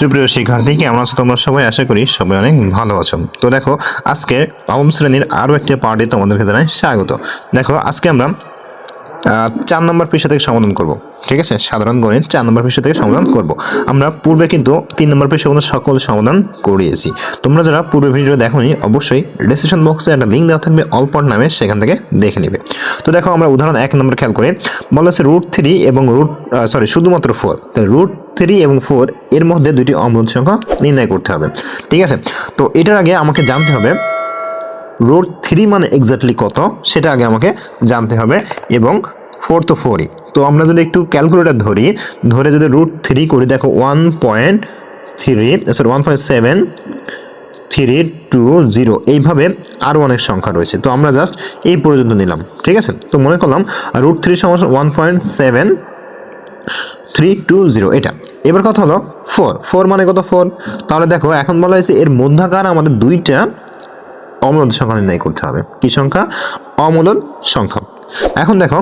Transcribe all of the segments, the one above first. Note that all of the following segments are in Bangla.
সুপ্রিয় শিক্ষার্থী কেমন আছো তোমরা সবাই আশা করি সবাই অনেক ভালো আছো। তো দেখো আজকে নবম শ্রেণির আরও একটি পার্টি তোমাদেরকে জানাই স্বাগত। দেখো, আজকে আমরা চার নম্বর পৃষ্ঠা থেকে সমাধান করব। ঠিক আছে? সাধারণ গণিত চার নম্বর পৃষ্ঠা থেকে সমাধান করব। আমরা পূর্বে কিন্তু তিন নম্বর পৃষ্ঠা পর্যন্ত সকল সমাধান করিয়েছি। তোমরা যারা পূর্বে ভিডিও দেখোনি, অবশ্যই ডিসক্রিপশন বক্সে একটা লিঙ্ক দেওয়া থাকবে অল্পট নামে সেখান থেকে দেখে নেবে। তো দেখো, আমরা উদাহরণ এক নম্বর খেয়াল করে। বলা হচ্ছে রুট থ্রি এবং রুট সরি শুধুমাত্র ফোর তাহলে রুট থ্রি এবং ফোর এর মধ্যে দুটি অম্লদ সংখ্যা নির্ণয় করতে হবে। ঠিক আছে? তো এটার আগে আমাকে জানতে হবে রুট থ্রি মানে এক্স্যাক্টলি কত? সেটা আগে আমাকে জানতে হবে এবং ফোর তো ফোরই তো আমরা যদি একটু ক্যালকুলেটার ধরি, ধরে যদি রুট থ্রি করি, দেখো one point three sorry one point seven three two zero এইভাবে আরও অনেক সংখ্যা রয়েছে। তো আমরা জাস্ট এই পর্যন্ত নিলাম, ঠিক আছে? তো মনে করলাম রুট থ্রি সমান one point seven three two zero এটা। এবার কথা হলো ফোর ফোর মানে কত ফোর তাহলে দেখো, এখন বলা হয়েছে এর মধ্যাকার আমাদের দুইটা অমূলদ সংখ্যা নির্ণয় করতে হবে। কি সংখ্যা? অমূলদ সংখ্যা। এখন দেখো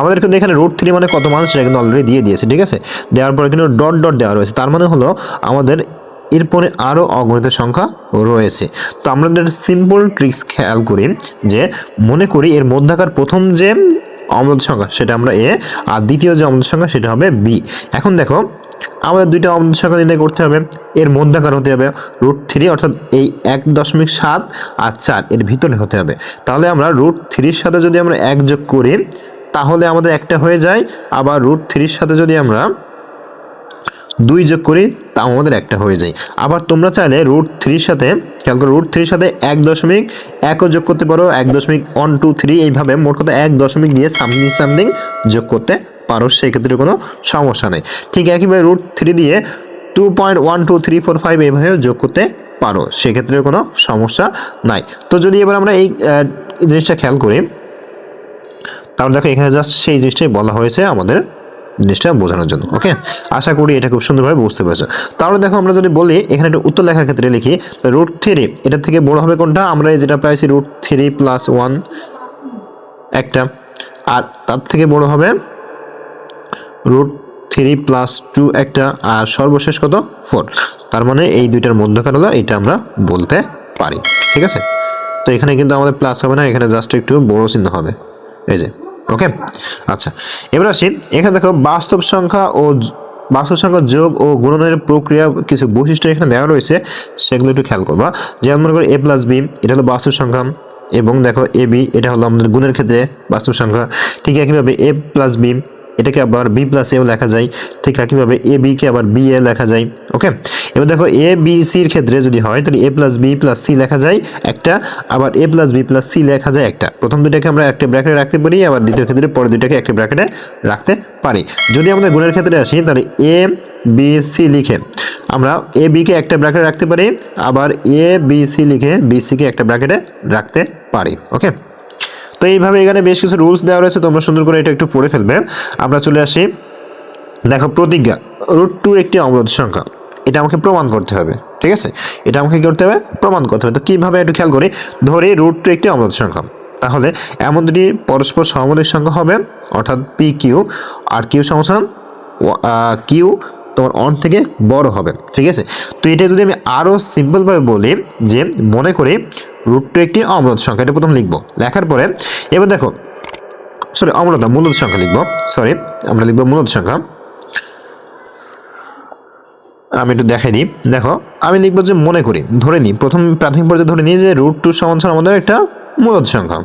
আমাদের কিন্তু এখানে রুট থ্রি মানে কত মানুষ, সেটা কিন্তু অলরেডি দিয়ে দিয়েছে, ঠিক আছে? দেওয়ার পরে কিন্তু ডট ডট দেওয়া রয়েছে। তার মানে হলো, আমাদের এরপরে আরও অগণিত সংখ্যা রয়েছে। তো আমরা সিম্পল ট্রিক্স খেয়াল করি, যে মনে করি এর মধ্যাকার প্রথম যে অম্লদ সংখ্যা, সেটা আমরা এ, আর দ্বিতীয় যে অম্লদ সংখ্যা, সেটা হবে বি এখন দেখো আমাদের দুইটা সংখ্যা নির্ণয় করতে হবে। এর মধ্যাকার হতে হবে রুট থ্রি অর্থাৎ এই এক দশমিক সাত আর চার, এর ভিতরে হতে হবে। তাহলে আমরা রুট থ্রির সাথে যদি আমরা এক যোগ করি, তাহলে আমাদের একটা হয়ে যায়। আবার রুট থ্রির সাথে যদি আমরা দুই যোগ করি তা আমাদের একটা হয়ে যায়। আবার তোমরা চাইলে রুট থ্রির সাথে, খেয়াল করো রুট থ্রির সাথে এক দশমিক একও যোগ করতে পারো। এক দশমিক ওয়ান টু থ্রি এইভাবে মোট কথা এক দশমিক দিয়ে সামথিং সামথিং যোগ করতে পারো সেক্ষেত্রে কোনো সমস্যা নেই। ঠিক একইভাবে রুট থ্রি দিয়ে two point one two three four five এইভাবে যোগ করতে পারো সেক্ষেত্রে কোনো সমস্যা নাই। তো যদি এবার আমরা এই জিনিসটা খেয়াল করি, তাহলে দেখো এখানে জাস্ট সেই জিনিসটাই বলা হয়েছে আমাদের জিনিসটা বোঝানোর জন্য ওকে আশা করি এটা খুব সুন্দরভাবে বুঝতে পেরেছ। তাহলে দেখো আমরা যদি বলি, এখানে একটা উত্তর লেখার ক্ষেত্রে লিখি রুট থ্রি এটা থেকে বড় হবে কোনটা? আমরা যেটা পাইছি রুট থ্রি প্লাস ওয়ান একটা, আর তার থেকে বড় হবে রুট থ্রি প্লাস টু একটা, আর সর্বশেষ কত? ফোর তার মানে এই দুইটার মধ্যকার হলো এটা আমরা বলতে পারি, ঠিক আছে? তো এখানে কিন্তু আমাদের প্লাস হবে না, এখানে জাস্ট একটু বড় চিহ্ন হবে। এই যে ওকে আচ্ছা এবার আসি। এখানে দেখো, বাস্তব সংখ্যা ও বাস্তব সংখ্যা যোগ ও গুণনের প্রক্রিয়া কিছু বৈশিষ্ট্য এখানে দেওয়া রয়েছে, সেগুলো একটু খেয়াল করবা। যেমন মনে করো এ প্লাস বি এটা হলো বাস্তব সংখ্যা, এবং দেখো এ বি এটা হলো আমাদের গুণের ক্ষেত্রে বাস্তব সংখ্যা। ঠিক একইভাবে এ প্লাস বি এটাকে আবার বি প্লাস এও লেখা যায়। ঠিক একইভাবে এ বি কে আবার বি এ লেখা যায় ওকে এবার দেখো এ বি সির ক্ষেত্রে যদি হয়, তাহলে A plus B plus C লেখা যায় একটা, আবার A plus B plus C লেখা যায় একটা। প্রথম দুটাকে আমরা একটা ব্র্যাকেটে রাখতে পারি, আবার দ্বিতীয় ক্ষেত্রে পরে দুটাকে একটা ব্র্যাকেটে রাখতে পারি। যদি আমরা গুণের ক্ষেত্রে আসি, তাহলে এ বি সি লিখে আমরা এ বিকে একটা ব্র্যাকেটে রাখতে পারি, আবার এ বি সি লিখে বি সিকে একটা ব্র্যাকেটে রাখতে পারি ওকে তো এইভাবে এখানে বেশ কিছু রুলস দেওয়া রয়েছে, তোমরা সুন্দর করে এটা একটু পড়ে ফেলবে। আমরা চলে আসি। দেখো, প্রতিজ্ঞা রুট টু একটি অমরদ সংখ্যা। এটা আমাকে প্রমাণ করতে হবে, ঠিক আছে? এটা আমাকে করতে হবে? প্রমাণ করতে হবে। তো কীভাবে একটু খেয়াল করি, ধরে রুট টু একটি অমরদ সংখ্যা। তাহলে এমন দুটি পরস্পর সহমতিক সংখ্যা হবে, অর্থাৎ পি কিউ আর কিউ সমাধান কিউ তোমার অন থেকে বড় হবে, ঠিক আছে? তো এটা যদি আমি আরও সিম্পলভাবে বলি, যে মনে করি রুট টু একটি অমরদ সংখ্যা, এটা প্রথম লিখব। লেখার পরে, এবার দেখো সরি অমরতা মূলত সংখ্যা লিখব। সরি আমরা লিখব মূলত সংখ্যা। আমি একটু দেখাই দিই। দেখো, আমি লিখব যে মনে করি, ধরে নিই, প্রথম প্রাথমিক পর্যায়ে ধরে নিই যে রুট টু সমান আমাদের একটা মূলত সংখ্যা।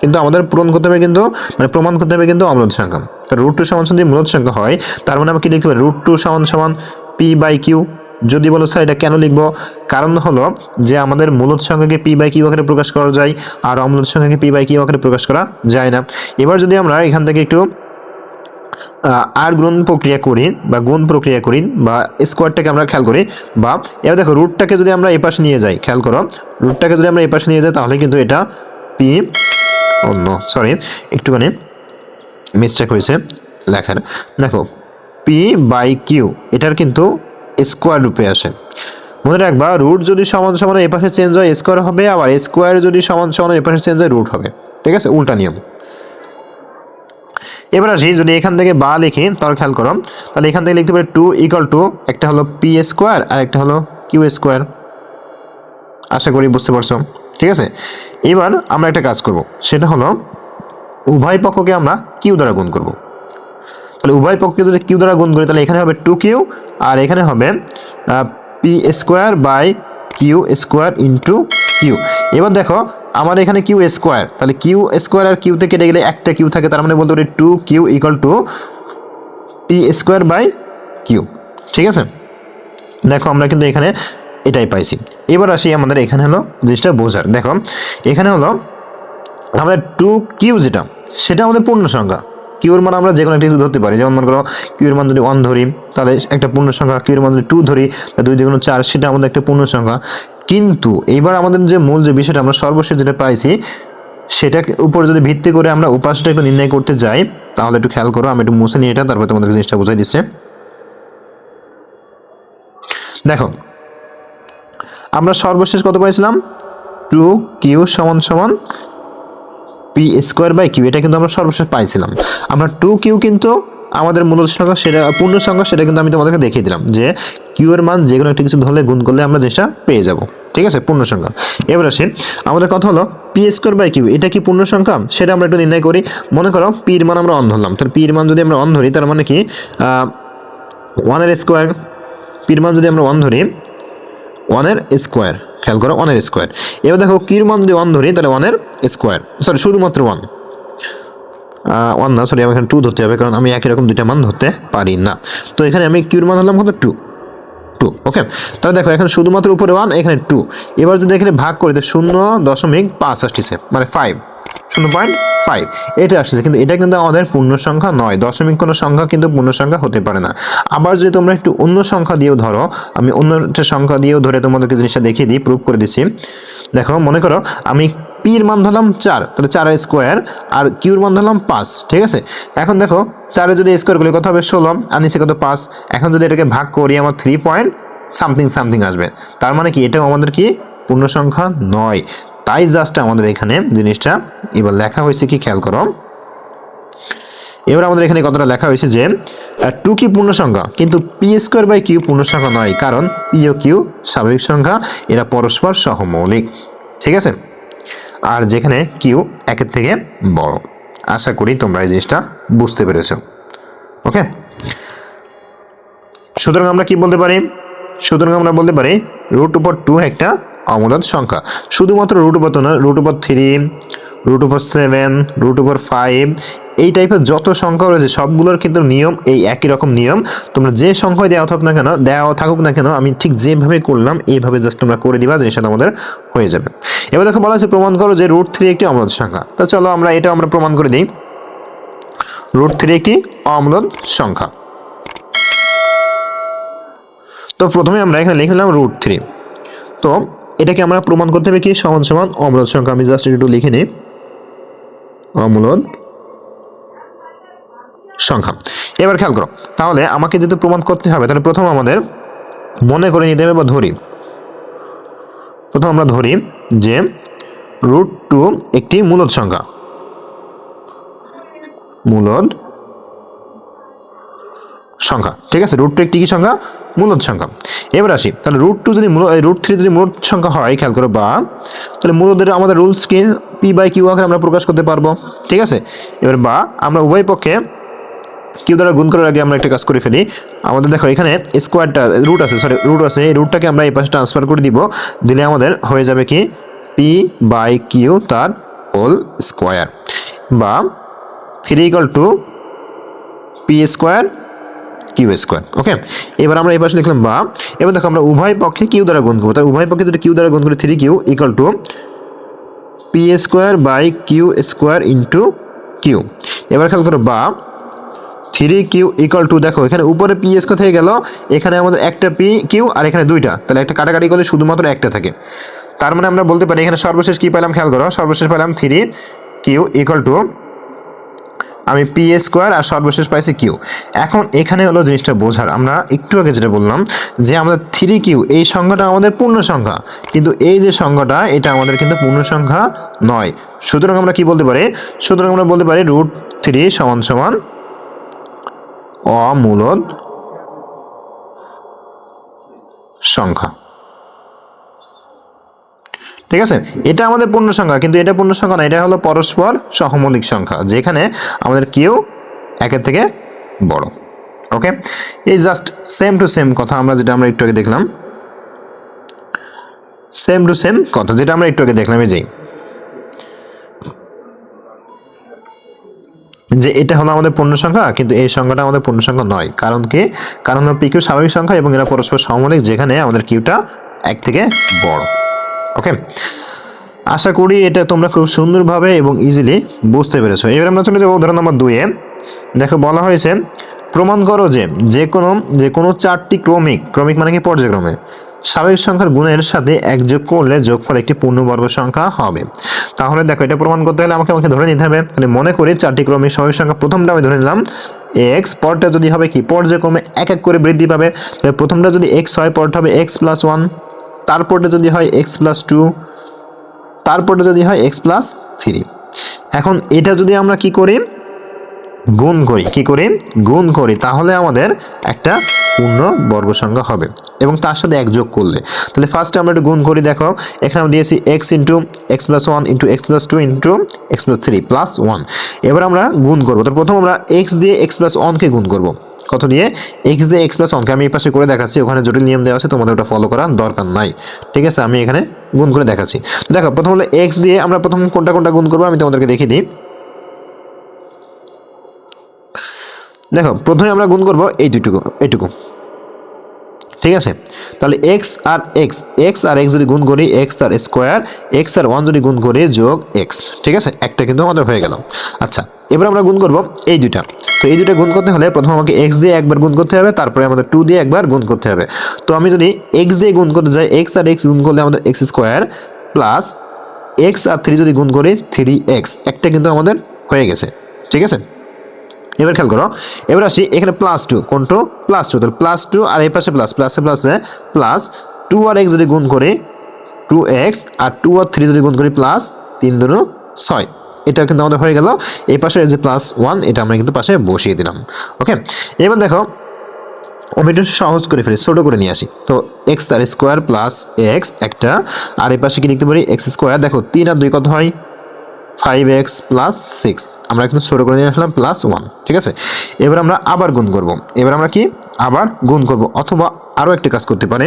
কিন্তু আমাদের পূরণ করতে হবে কিন্তু মানে প্রমাণ করতে হবে কিন্তু অমূলত সংখ্যা তাহলে রুট টু সমান যদি মূলত সংখ্যা হয়, তার মানে আমরা কি লিখতে পারি? রুট টু সমান সমান পি বাই কিউ যদি বলো স্যার এটা কেন লিখব? কারণ হলো যে আমাদের মূলত সংখ্যাকে পি বাই কিউ আকারে প্রকাশ করা যায়, আর অমূলত সংখ্যাকে পি বাই কিউ আকারে প্রকাশ করা যায় না। এবার যদি আমরা এখান থেকে একটু আর গুণ প্রক্রিয়া করি বা গুণ প্রক্রিয়া করি বা স্কোয়ারটাকে আমরা খেয়াল করি, বা এবার দেখো রুটটাকে যদি আমরা এই পাশে নিয়ে যাই, খেয়াল করো রুটটাকে যদি আমরা এই পাশে নিয়ে যাই, তাহলে কিন্তু এটা পি অন্য সরি একটুখানি মিস্টেক হয়েছে লেখার। দেখো পি বাই কিউ এটার কিন্তু স্কোয়ার রূপে আসে। মনে রাখবা রুট যদি সমান সমান এই পাশে চেঞ্জ হয় স্কোয়ার হবে, আবার স্কোয়ার যদি সমান সমান এই পাশে চেঞ্জ হয় রুট হবে। ঠিক আছে? উল্টা নিয়ম। এবার আসি, যদি এখান থেকে বা লিখি, তাহলে খেয়াল করো, তাহলে এখান থেকে লিখতে পারি টু ইকাল টু একটা হলো পি স্কোয়ার আর একটা হলো কিউ স্কোয়ার আশা করি বুঝতে পারছ। ঠিক আছে? এবার আমরা একটা কাজ করব। সেটা হলো উভয় পক্ষকে আমরা কিউ দ্বারা গুণ করব। তাহলে উভয় পক্ষকে যদি কিউ দ্বারা গুণ করি, তাহলে এখানে হবে টু কিউ আর এখানে হবে P square by Q square into Q এবার দেখো, আমার এখানে কিউ স্কোয়ার তাহলে কিউ স্কোয়ার আর কিউতে কেটে গেলে একটা কিউ থাকে, তার মানে বলতে পারি two Q equal two P square by Q ঠিক আছে? দেখো, আমরা কিন্তু এখানে এটাই পাইছি। এবার আসি আমাদের এখানে হলো জিনিসটা বোঝার। দেখো, এখানে হলো আমাদের টু কিউ যেটা, সেটা আমাদের পূর্ণ সংখ্যা। কিউর মান আমরা যে কোনো একটা ধরতে পারি। যেমন মনে করো কিউর মান যদি ওয়ান ধরি, তাহলে একটা পূর্ণ সংখ্যা কিউর মান যদি টু ধরি, তাহলে দুই দ্বিগুণ চার, সেটা আমাদের একটা পূর্ণ সংখ্যা। কিন্তু এইবার আমাদের যে মূল যে বিষয়টা, আমরা সর্বশেষ যেটা পাইছি সেটা উপর যদি ভিত্তি করে আমরা উপাসটা একটু নির্ণয় করতে যাই, তাহলে একটু খেয়াল করো, আমি একটু মুছে নিয়ে এটা, তারপর তোমাদের জিনিসটা বুঝাই দিচ্ছে। দেখো আমরা সর্বশেষ কত পাইছিলাম? টু কিউ সমান সমান পি স্কোয়ার বাই কিউ এটা কিন্তু আমরা সর্বশেষ পাইছিলাম। আমরা টু কিউ কিন্তু আমাদের মূল সংখ্যা সেটা, পূর্ণ সংখ্যা সেটা কিন্তু আমি তোমাদেরকে দেখিয়ে দিলাম যে কিউ এর মান যে কোনো একটা কিছু ধরলে গুণ করলে আমরা জিনিসটা পেয়ে যাব। ঠিক আছে? পূর্ণ সংখ্যা। এবার আসি, আমাদের কথা হলো পি স্কোয়ার বাই কিউ এটা কি পূর্ণ সংখ্যা? সেটা আমরা একটু নির্ণয় করি। মনে করো পির মান আমরা অন ধরলাম, তাহলে পির মান যদি আমরা অন ধরি, তার মানে কি? ওয়ানের স্কোয়ার পির মান যদি আমরা ওয়ান ধরি ওয়ানের স্কোয়ার। খেয়াল করো, ওয়ানের স্কোয়ার। এবার দেখো কির মান যদি ওয়ান ধরি, তাহলে ওয়ানের স্কোয়ার। সরি শুধুমাত্র ওয়ান। ওয়ান না সরি এখানে টু ধরতে হবে, কারণ আমি একই রকম দুইটা মান ধরতে পারি না। তো এখানে আমি কিউর মান হলাম কত টু টু ওকে তাহলে দেখো, এখানে শুধুমাত্র উপরে ওয়ান এখানে টু এবার যদি এখানে ভাগ করি তো শূন্য দশমিক পাঁচ আসছে মানে ফাইভ শূন্য পয়েন্ট ফাইভ এটা আসছে, কিন্তু এটা কিন্তু আমাদের পূর্ণ সংখ্যা নয়। দশমিক কোনো সংখ্যা কিন্তু পূর্ণ সংখ্যা হতে পারে না। আবার যদি তোমরা একটু অন্য সংখ্যা দিয়েও ধরো, আমি অন্য একটা সংখ্যা দিয়েও ধরে তোমাদেরকে জিনিসটা দেখিয়ে দিই প্রুভ করে দিচ্ছি। দেখো, মনে করো, আমি পির মান ধরলাম চার, তাহলে চারের স্কোয়ার আর কিউর মান ধরলাম পাঁচ, ঠিক আছে? এখন দেখো, চারে যদি স্কোয়ার করলে কত হবে? ষোলো, আর নিচে কত? পাঁচ। এখন যদি এটাকে ভাগ করি, আমার থ্রি পয়েন্ট সামথিং সামথিং আসবে। তার মানে কি? এটাও আমাদের কি? পূর্ণ সংখ্যা নয়। তাই জাস্ট আমাদের এখানে জিনিসটা এবার লেখা হয়েছে কি খেয়াল করো। এবার আমাদের এখানে কতটা লেখা হয়েছে যে টু কি পূর্ণ সংখ্যা? কিন্তু পি স্কোয়ার বাই কিউ পূর্ণ সংখ্যা নয়, কারণ পি ও কিউ স্বাভাবিক সংখ্যা, এরা পরস্পর সহমৌলিক, ঠিক আছে? আর যেখানে কিউ একের থেকে বড়। আশা করি তোমরা এই জিনিসটা বুঝতে পেরেছ ওকে সুতরাং আমরা কি বলতে পারি? সুতরাং আমরা বলতে পারি রুট উপর টু একটা অমূলদ সংখ্যা। শুধুমাত্র রুট উপর তো না রুট উপর থ্রি রুট উপর সেভেন রুট উপর ফাইভ এই টাইপের যত সংখ্যা রয়েছে, সবগুলোর কিন্তু নিয়ম এই একই রকম নিয়ম। তোমরা যে সংখ্যায় দেওয়া থাকুক না কেন, দেওয়া থাকুক না কেন, আমি ঠিক যেভাবে করলাম, এইভাবে জাস্ট তোমরা করে দিবা, জিনিসটা আমাদের হয়ে যাবে। এবার দেখো বলা আছে, প্রমাণ করো যে রুট থ্রি একটি অমূলদ সংখ্যা। তো চলো আমরা এটা আমরা প্রমাণ করে দিই। রুট থ্রি একটি অমূলদ সংখ্যা। তো প্রথমে আমরা এখানে লিখলাম রুট থ্রি তো এটাকে আমরা প্রমাণ করতে হবে কি? সমান সমান অমূলদ সংখ্যা। আমি জাস্ট একটু লিখে নিই। অমূলদ সংখ্যা। এবার খেয়াল করো, তাহলে আমাকে যেহেতু প্রমাণ করতে হবে, তাহলে প্রথম আমাদের মনে করে নিতে হবে বা ধরি। প্রথম আমরা ধরি যে রুট টু একটি মূলদ সংখ্যা। মূলদ সংখ্যা, ঠিক আছে? রুট টু একটি কি সংখ্যা? মূলদ সংখ্যা। এবার আসি, তাহলে রুট টু যদি রুট থ্রি যদি মূলদ সংখ্যা হয়, খেয়াল করো বা, তাহলে মূলদের আমাদের রুলসকে পি বাই কিউ আকারে আমরা প্রকাশ করতে পারব, ঠিক আছে? এবার বা, আমরা উভয় পক্ষে কিউ দ্বারা গুণ করার আগে আমরা একটা কাজ করে ফেলি। আমাদের দেখো, এখানে স্কোয়ারটা রুট আছে সরি রুট আছে, এই রুটটাকে আমরা এই পাশে ট্রান্সফার করে দিব। দিলে আমাদের হয়ে যাবে কি? পি বাই কিউ তার হোল স্কোয়ার বা three equal two P square Q square, okay? এবার আমরা এই পাশে লিখলাম বা, এবার দেখো আমরা উভয় পক্ষে কিউ দ্বারা গুণ করব। তাই উভয় পক্ষে যদি কিউ দ্বারা গুণ করি three Q equal two P square by Q square into Q এবার খেয়াল করো, বা থ্রি কিউ ইকাল টু দেখো, এখানে উপরে পি স্কোয়ার থেকে গেল, এখানে আমাদের একটা পি কিউ আর এখানে দুইটা। তাহলে একটা কাটাকাটি করলে শুধুমাত্র একটা থাকে। তার মানে আমরা বলতে পারি, এখানে সর্বশেষ কি পেলাম খেয়াল করো, সর্বশেষ পেলাম থ্রি কিউ ইকাল টু আমি পি স্কোয়ার আর সর্বশেষ পাইছি কিউ এখন এখানে হলো জিনিসটা বোঝার। আমরা একটু আগে যেটা বললাম যে আমাদের থ্রি কিউ এই সংখ্যাটা আমাদের পূর্ণ সংখ্যা। কিন্তু এই যে সংখ্যাটা, এটা আমাদের কিন্তু পূর্ণ সংখ্যা নয়। সুতরাং আমরা কি বলতে পারি? সুতরাং আমরা বলতে পারি রুট থ্রি সমান সমান অমূলদ সংখ্যা। ঠিক আছে? এটা আমাদের পূর্ণ সংখ্যা, কিন্তু এটা পূর্ণ সংখ্যা না, এটা হলো পরস্পর সহমৌলিক সংখ্যা, যেখানে আমাদের কেউ একের থেকে বড়। ওকে এই জাস্ট সেম টু সেম কথা আমরা যেটা আমরা একটু আগে দেখলাম। সেম টু সেম কথা, যেটা আমরা একটু আগে দেখলাম, এই যে। যে এটা হলো আমাদের পূর্ণ সংখ্যা, কিন্তু এই সংখ্যাটা আমাদের পূর্ণ সংখ্যা নয়। কারণ কি? কারণ হলো পিকিউ স্বাভাবিক সংখ্যা এবং এরা পরস্পর সমমৌলিক যেখানে আমাদের কিউটা এক থেকে বড়। ওকে আশা করি এটা তোমরা খুব সুন্দরভাবে এবং ইজিলি বুঝতে পেরেছ। এবার আমরা চলে যাব উদাহরণ নম্বর দুইয়ে দেখো, বলা হয়েছে, প্রমাণ করো যে যে কোনো যে কোনো চারটি ক্রমিক ক্রমিক মানে কি পর্যায়ক্রমে? স্বাভাবিক সংখ্যার গুণের সাথে এক যোগ করলে যোগফল একটি পূর্ণবর্গ সংখ্যা হবে। তাহলে দেখো, এটা প্রমাণ করতে হলে আমাকে আমাকে ধরে নিতে হবে। তাহলে মনে করি চারটি ক্রমিক স্বাভাবিক সংখ্যা প্রথমটা আমি ধরে নিলাম এক্স পরটা যদি হবে কি, পর্যায়ক্রমে এক এক করে বৃদ্ধি পাবে। তাহলে প্রথমটা যদি এক্স হয়, পরটা হবে এক্স প্লাস ওয়ান তারপরটা যদি হয় এক্স প্লাস টু তারপরটা যদি হয় এক্স প্লাস থ্রি এখন এটা যদি আমরা কি করি? গুণ করি। কি করি? গুণ করি। তাহলে আমাদের একটা পূর্ণ বর্গ সংখ্যা হবে এবং তার সাথে এক যোগ করলে। তাহলে ফার্স্টে আমরা একটু গুণ করি, দেখো। এখানে আমরা দিয়েছি X into X plus one into X plus two into X plus three plus one এবার আমরা গুণ করব। তো প্রথম আমরা এক্স দিয়ে এক্স প্লাস ওয়ানকে গুণ করব। কত নিয়ে এক্স দিয়ে এক্স প্লাস ওয়ানকে আমি এই পাশে করে দেখাচ্ছি, ওখানে জটিল নিয়ম দেওয়া আছে, তোমাদের ওটা ফলো করার দরকার নাই। ঠিক আছে? আমি এখানে গুণ করে দেখাচ্ছি। দেখো, প্রথম হলো এক্স দিয়ে আমরা প্রথম কোনটা কোনটা গুণ করব, আমি তোমাদেরকে দেখিয়ে দিই। দেখো, প্রথমে আমরা গুণ করব এই দুইটুকু, এইটুকু। ঠিক আছে? তাহলে এক্স আর এক্স এক্স আর এক্স যদি গুণ করি এক্স আর স্কোয়ার এক্স আর ওয়ান যদি গুণ করি যোগ এক্স ঠিক আছে? একটা কিন্তু আমাদের হয়ে গেল। আচ্ছা এবার আমরা গুণ করব এই দুইটা। তো এই দুইটা গুণ করতে হলে প্রথমে আমাকে এক্স দিয়ে একবার গুণ করতে হবে, তারপরে আমাদের টু দিয়ে একবার গুণ করতে হবে। তো আমি যদি এক্স দিয়ে গুণ করতে যাই এক্স আর এক্স গুণ করলে আমাদের এক্স স্কোয়ার প্লাস এক্স আর থ্রি যদি গুণ করি থ্রি এক্স একটা কিন্তু আমাদের হয়ে গেছে। ঠিক আছে? এবার খেয়াল করো, এবার আসি এখানে প্লাস টু কোনটো? প্লাস টু তাহলে প্লাস টু আর এই পাশে প্লাস প্লাসে প্লাসে প্লাস টু আর এক্স যদি গুণ করি টু এক্স আর টু আর থ্রি যদি গুণ করি প্লাস তিন দুটো ছয়। এটা কিন্তু আমাদের হয়ে গেল। এই পাশে যে প্লাস ওয়ান এটা আমরা কিন্তু পাশে বসিয়ে দিলাম। ওকে এবার দেখো আমি একটু সহজ করে ফেলি, ছোটো করে নিয়ে আসি। তো এক্স তার স্কোয়ার প্লাস এক্স একটা, আর এই পাশে কি লিখতে পারি? এক্স স্কোয়ার দেখো, তিন আর দুই কত হয়? ফাইভ এক্স প্লাস সিক্স আমরা কিন্তু ছোটো করে নিয়ে আসলাম প্লাস ওয়ান ঠিক আছে? এবার আমরা আবার গুণ করব। এবার আমরা কি? আবার গুণ করব, অথবা আরও একটা কাজ করতে পারি।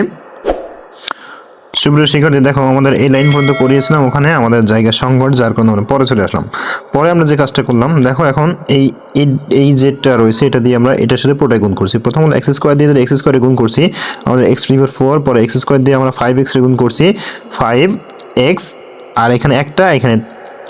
সুপ্রিয় শিক্ষার্থী, দেখো, আমাদের এই লাইন পর্যন্ত করিয়েছিলাম। ওখানে আমাদের জায়গা সংকট, যার কারণে আমরা পরে চলে আসলাম। পরে আমরা যে কাজটা করলাম, দেখো এখন এই, এই- যেটা রয়েছে, এটা দিয়ে আমরা এটার সাথে পুরোটাই গুণ করছি। প্রথম এক্স স্কোয়ার দিয়ে এক্স স্কোয়ারে গুণ করছি, আমাদের এক্স টু ফোর পরে এক্স স্কোয়ার দিয়ে আমরা ফাইভ এক্স গুণ করছি ফাইভ এক্স আর এখানে একটা, এখানে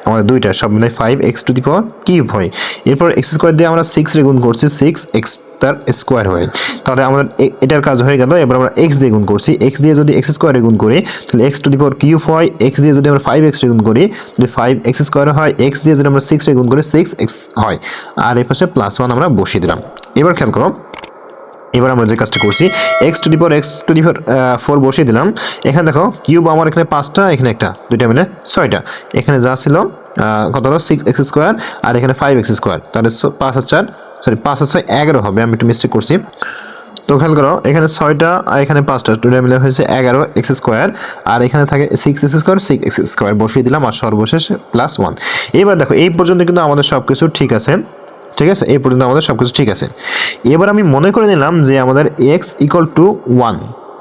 আমাদের দুইটা সব মিলে five X to the power cube হয়। এরপর এক্স স্কোয়ার দিয়ে আমরা সিক্স রে গুণ করছি সিক্স এক্স তার স্কোয়ার হয়। তাহলে আমাদের এটার কাজ হয়ে গেল, এবার আমরা এক্স দিয়ে গুণ করছি। এক্স দিয়ে যদি এক্স স্কোয়ারে গুণ করি, তাহলে X to the power cube হয়। এক্স দিয়ে যদি আমরা ফাইভ এক্স গুণ করি যদি ফাইভ এক্স স্কোয়ার হয়। এক্স দিয়ে যদি আমরা সিক্স রে গুণ করি সিক্স এক্স হয়। আর এই পাশে প্লাস ওয়ান আমরা বসিয়ে দিলাম। এবার খেয়াল করো এবার আমরা যে কাজটা করছি X to power X to the four বসিয়ে দিলাম। এখানে দেখো কিউব আমার এখানে পাঁচটা, এখানে একটা, দুইটা মিলে ছয়টা। এখানে যা ছিল কত হলো? সিক্স এক্স স্কোয়ার আর এখানে ফাইভ এক্স স্কোয়ার তাহলে পাঁচ আর চার সরি পাঁচ আর ছয় এগারো হবে, আমি একটু মিস্টেক করছি। তো খেয়াল করো, এখানে ছয়টা আর এখানে পাঁচটা, দুইটা মিলে হয়েছে এগারো এক্স স্কোয়ার আর এখানে থাকে six X square six X square বসিয়ে দিলাম আর সর্বশেষ প্লাস ওয়ান এবার দেখো, এই পর্যন্ত কিন্তু আমাদের সব কিছু ঠিক আছে। ঠিক আছে? এই পর্যন্ত আমাদের সব কিছু ঠিক আছে। এবার আমি মনে করে নিলাম যে আমাদের এক্স ইকুয়াল টু ওয়ান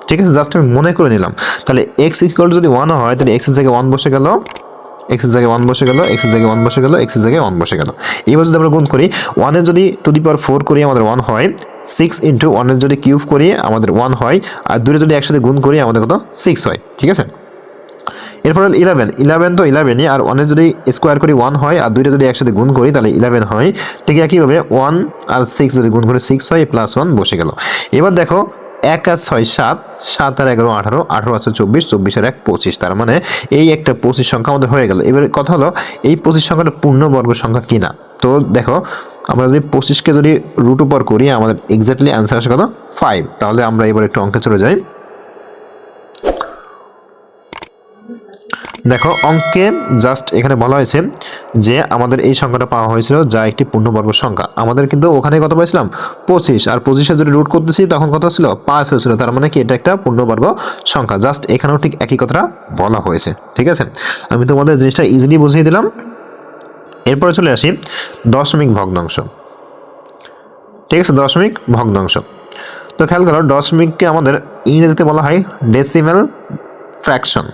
ঠিক আছে? জাস্ট আমি মনে করে নিলাম। তাহলে এক্স ইকুয়াল যদি ওয়ান হয়, তাহলে এক্সের জায়গায় ওয়ান বসে গেল এক্সের জায়গায় ওয়ান বসে গেল এক্সের জায়গায় ওয়ান বসে গেল এক্সের জায়গায় ওয়ান বসে গেল। এবার যদি আমরা গুণ করি ওয়ানের যদি টু দি পাওয়ার ফোর করি, আমাদের ওয়ান হয় সিক্স ইন্টু ওয়ানের যদি কিউব করি, আমাদের ওয়ান হয়, আর দুটো যদি একসাথে গুণ করি, আমাদের কত? সিক্স হয়, ঠিক আছে? এরপর হল ইলেভেন ইলেভেন তো ইলেভেনই আর ওয়ানের যদি স্কোয়ার করি ওয়ান হয়, আর দুইটা যদি একসাথে গুণ করি, তাহলে ইলেভেন হয়। ঠিক একইভাবে ওয়ান আর সিক্স যদি গুণ করি সিক্স হয় প্লাস ওয়ান বসে গেল। এবার দেখো, এক আর ছয় সাত সাত আর এগারো আঠারো আঠারো আছে চব্বিশ চব্বিশ আর এক পঁচিশ। তার মানে এই একটা পঁচিশ সংখ্যা আমাদের হয়ে গেল। এবার কথা হলো, এই পঁচিশ সংখ্যাটা পূর্ণবর্গ সংখ্যা কিনা? তো দেখো, আমরা যদি পঁচিশকে যদি রুট উপর করি, আমাদের এক্স্যাক্টলি অ্যান্সার আসে কত? ফাইভ তাহলে আমরা এবার একটু অঙ্কে চলে যাই। দেখো, অঙ্কে জাস্ট এখানে বলা হয়েছে যে আমাদের এই সংখ্যাটা পাওয়া হয়েছিল যা একটি পূর্ণবর্গ সংখ্যা। আমাদের কিন্তু ওখানে কত পাইছিলাম? পঁচিশ। আর পঁচিশে যদি রুট করতেছি, তখন কত ছিল পাঁচ হয়েছিল। তার মানে কি এটা একটা পূর্ণবর্গ সংখ্যা। জাস্ট এখানেও ঠিক একই কথাটা বলা হয়েছে। ঠিক আছে? আমি তোমাদের জিনিসটা ইজিলি বুঝিয়ে দিলাম। এরপরে চলে আসি দশমিক ভগ্নাংশ। ঠিক আছে? দশমিক ভগ্নাংশ। তো খেয়াল করো, দশমিককে আমাদের ইংরেজিতে বলা হয় ডেসিমেল ফ্র্যাকশন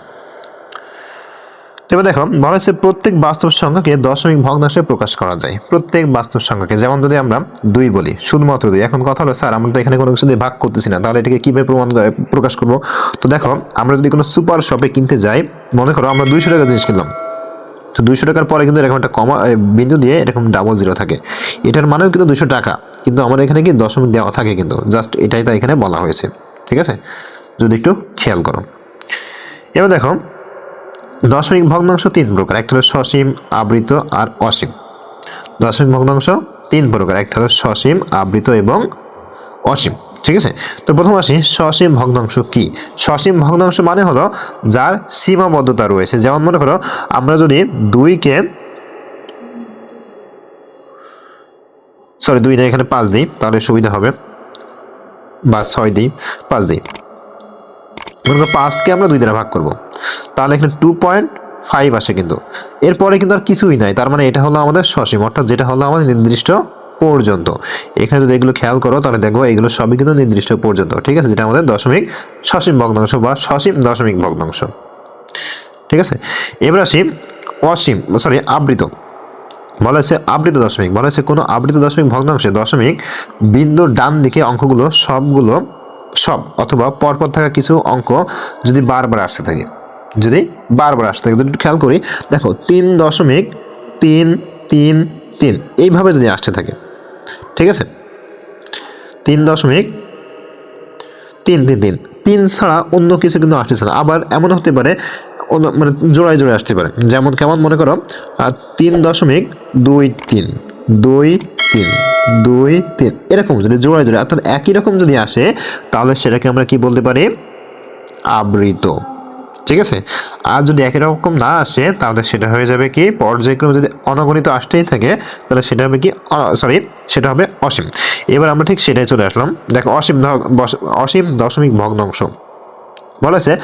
এবার দেখো বলা হয়েছে প্রত্যেক বাস্তব সংখ্যাকে দশমিক ভগ্নাংশে প্রকাশ করা যায়। প্রত্যেক বাস্তব সংখ্যাকে, যেমন যদি আমরা দুই বলি, শুধুমাত্র দুই। এখন কথা হলো, স্যার, আমরা তো এখানে কোনো কিছু দিয়ে ভাগ করতেছি না। তাহলে এটাকে কীভাবে প্রমাণ প্রকাশ করব? তো দেখো, আমরা যদি কোনো সুপার শপে কিনতে যাই, মনে করো আমরা দুইশো টাকা জিনিস কিনলাম। তো দুইশো টাকার পরে কিন্তু এরকম একটা কমা বিন্দু দিয়ে এরকম ডাবল জিরো থাকে। এটার মানেও কিন্তু দুশো টাকা। কিন্তু আমার এখানে কি দশমিক দেওয়া থাকে কিন্তু? জাস্ট এটাই তো এখানে বলা হয়েছে। ঠিক আছে? যদি একটু খেয়াল করো। এবার দেখো দশমিক ভগ্নাংশ তিন প্রকার, একটা হলো সসীম, আবৃত আর অসীম। দশমিক ভগ্নাংশ তিন প্রকার, একটা হলো সসীম, আবৃত এবং অসীম। ঠিক আছে? তো প্রথম আসি, সসীম ভগ্নাংশ কি? সসীম ভগ্নাংশ মানে হলো যার সীমাবদ্ধতা রয়েছে। যেমন মনে করো, আমরা যদি দুইকে সরি দুই না, এখানে পাঁচ দিই, তাহলে সুবিধা হবে, বা ছয় দিই, পাঁচ দিই। করো পাঁচকে আমরা দুই দ্বারা ভাগ করব। তাহলে এখানে টু পয়েন্ট ফাইভ আসে কিন্তু। এরপরে কিন্তু আর কিছুই নাই, তার মানে এটা হলো আমাদের সসীম, অর্থাৎ যেটা হলো আমাদের নির্দিষ্ট পর্যন্ত। এখানে যদি এগুলো খেয়াল করো, তাহলে দেখব এগুলো সবই কিন্তু নির্দিষ্ট পর্যন্ত, ঠিক আছে? যেটা আমাদের দশমিক সসীম ভগ্নাংশ বা সসীম দশমিক ভগ্নাংশ। ঠিক আছে? এবার আসি অসীম সরি আবৃত। বলা হয়েছে আবৃত দশমিক, বলা হয়েছে কোনো আবৃত দশমিক ভগ্নাংশে দশমিক বিন্দুর ডান দিকে অঙ্কগুলো সবগুলো সব, অথবা পরপর থাকা কিছু অঙ্ক যদি বারবার আসতে থাকে, যদি বারবার আসতে থাকে, যদি খেয়াল করি, দেখো, তিন দশমিক তিন তিন তিন, এইভাবে যদি আসতে থাকে, ঠিক আছে? তিন দশমিক তিন তিন তিন তিন ছাড়া অন্য কিছু কিন্তু আসতেছে না, আবার এমন হতে পারে মানে জোড়ায় জোড়ায় আসতে পারে, যেমন কেমন মনে করো তিন দশমিক দুই, তিন দুই, তিন দুই, তিন। এরকম যদি জোড়ায় জোড়ায়, অর্থাৎ একই রকম যদি আসে, তাহলে সেটাকে আমরা কি বলতে পারি? আবৃত। ঠিক আছে? আর যদি একই রকম না আসে, তাহলে সেটা হয়ে যাবে কি? পর্যায়ক্রমে যদি অনগণিত আসতেই থাকে, তাহলে সেটা হবে কি? সরি সেটা হবে অসীম। এবার আমরা ঠিক সেটাই চলে আসলাম। দেখো, অসীম অসীম দশমিক ভগ্নাংশ। বলেছে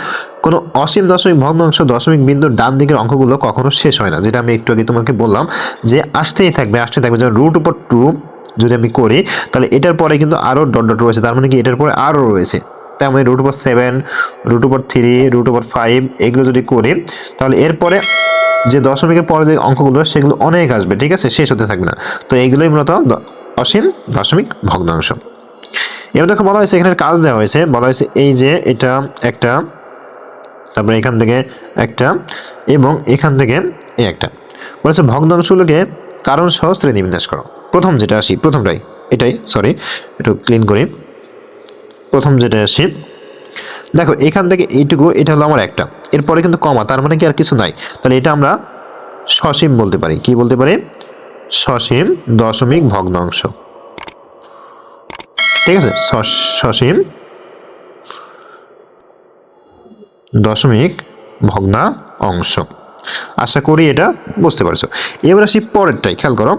কোনো অসীম দশমিক ভগ্নাংশ, দশমিক বিন্দুর ডান দিকের অঙ্কগুলো কখনো শেষ হয় না। যেটা আমি একটু আগে তোমাকে বললাম, যে আসতেই থাকবে আসতেই থাকবে যেমন রুট উপর টু যদি আমি করি, তাহলে এটার পরে কিন্তু আরও ডট ডট রয়েছে। তার মানে কি? এটার পরে আরও রয়েছে। তাই আমি রুট উপর সেভেন রুট উপর থ্রি রুট উপর ফাইভ এগুলো যদি করি, তাহলে এরপরে যে দশমিকের পরে যে অঙ্কগুলো সেগুলো অনেক আসবে, ঠিক আছে? শেষ হতে থাকবে না। তো এইগুলোই মূলত অসীম দশমিক ভগ্নাংশ। এবার দেখো বলা হয়েছে, এখানে কাজ দেওয়া হয়েছে। বলা হয়েছে এই যে এটা একটা, তারপরে এখান থেকে একটা এবং এখান থেকে এই একটা। বলেছে ভগ্নাংশগুলোকে কারণ সহ শ্রেণীবিন্যাস করো। প্রথম যেটা আসি, প্রথমটাই, এটাই সরি একটু ক্লিন করি। প্রথম যেটা আসি, দেখো, এখান থেকে এইটুকু, এটা হলো আমার একটা। এরপরে কিন্তু কমা, তার মানে কি আর কিছু নাই। তাহলে এটা আমরা সসীম বলতে পারি। কি বলতে পারি? সসীম দশমিক ভগ্নাংশ। ঠিক আছে? সসীম দশমিক ভগ্না অংশ আশা করি এটা বুঝতে পারছ। এবার আসি পরেরটাই, খেয়াল করো।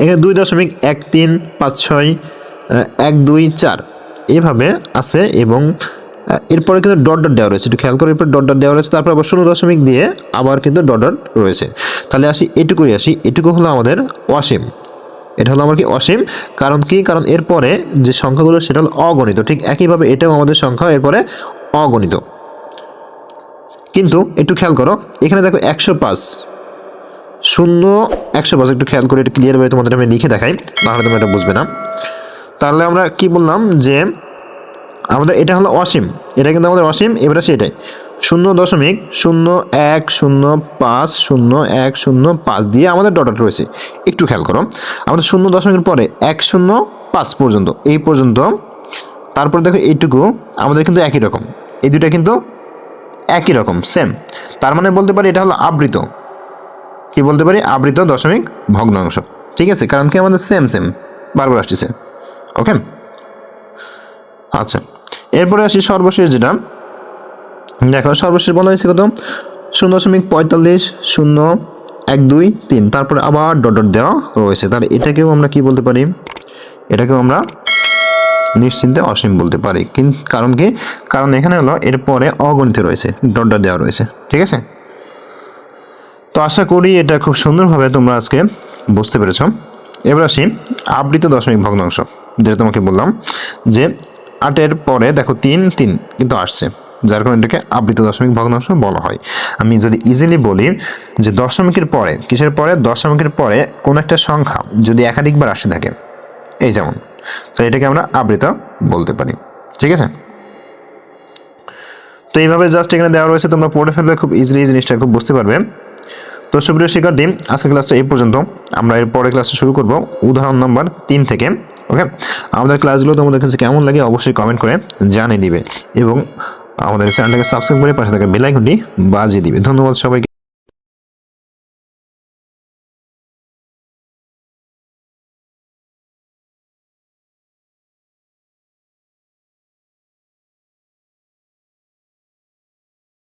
এখানে দুই দশমিক এক তিন পাঁচ ছয় এক দুই চার। এভাবে আছে এবং এরপরে কিন্তু ডট ডট দেওয়া রয়েছে। একটু খেয়াল করো এরপর ডট ডট দেওয়া রয়েছে। তারপর আবার ষোলো দশমিক দিয়ে আবার কিন্তু ডট ডট রয়েছে। তাহলে আসি, এটুকুই আসি। এটুকু হলো আমাদের অসীম। এটা হলো আমার কি অসীম? কারণ কি? কারণ এরপরে যে সংখ্যাগুলো, সেটা হলো অগণিত। ঠিক একইভাবে এটাও আমাদের সংখ্যা, এরপরে অগণিত। কিন্তু একটু খেয়াল করো, এখানে দেখো একশো পাঁচ। শূন্য, একশো পাঁচ একটু খেয়াল করে একটু ক্লিয়ারভাবে তোমাদের আমি লিখে দেখাই তাহলে তোমরা এটা বুঝবে না। তাহলে আমরা কি বললাম যে, আমাদের এটা হলো অসীম, এটা কিন্তু আমাদের অসীম, এবার আসে এটাই। শূন্য দশমিক, শূন্য এক, শূন্য পাঁচ, শূন্য এক, শূন্য পাঁচ দিয়ে আমাদের ডটার রয়েছে। একটু খেয়াল করো, আমাদের শূন্য দশমিকের পরে এক, শূন্য পাঁচ পর্যন্ত, এই পর্যন্ত, তারপর দেখো এইটুকু, আমাদের কিন্তু একই রকম, এই দুটা কিন্তু একই রকম সেম তার মানে বলতে পারি এটা হলো আবৃত। কি বলতে পারি? আবৃত দশমিক ভগ্নাংশ ঠিক আছে? কারণ কি আমাদের সেম সেম বারবার আসতেছে। ওকে আচ্ছা। এরপরে আসি সর্বশেষ যেটা। দেখো, সর্বশেষ বলা হয়েছে কত? শূন্য দশমিক পঁয়তাল্লিশ, শূন্য, এক, দুই, তিন। তারপরে আবার ডট ডট দেওয়া রয়েছে। তাহলে এটাকেও আমরা কি বলতে পারি? এটাকেও আমরা নিশ্চিন্তে অসীম বলতে পারি। কিন্তু কারণ কি? কারণ এখানে হলো, এরপরে অগণিত রয়েছে। ডট ডট দেওয়া রয়েছে। ঠিক আছে? তো আশা করি এটা খুব সুন্দরভাবে তোমরা আজকে বুঝতে পেরেছ। এবার আসি আবৃত দশমিক ভগ্নাংশ, যেটা তোমাকে বললাম যে আটের পরে দেখো তিন তিন কিন্তু আসছে, যার কারণে এটাকে আবৃত দশমিক ভগ্নাংশ বলা হয়। আমি যদি ইজিলি বলি যে দশমিকের পরে, কিসের পরে? দশমিকের পরে কোনো একটা সংখ্যা যদি একাধিকবার আসে থাকে, এই যেমন, তো এটাকে আমরা আবৃত বলতে পারি, ঠিক আছে? তো এইভাবে জাস্ট এখানে দেওয়া রয়েছে, তোমরা পড়ে ফেলবে, খুব ইজিলি জিনিসটা খুব বুঝতে পারবে। তো সুপ্রিয় শিক্ষার্থী, আজকের ক্লাসটা এই পর্যন্ত। আমরা এর পরের ক্লাসটা শুরু করব উদাহরণ নম্বর তিন থেকে ওকে আমাদের ক্লাসগুলো তোমাদের কাছে কেমন লাগে অবশ্যই কমেন্ট করে জানিয়ে দিবে এবং আমাদের চ্যানেলটাকে সাবস্ক্রাইব করে পাশে থাকা বেলাইকনটি বাজিয়ে দিবে। ধন্যবাদ সবাইকে।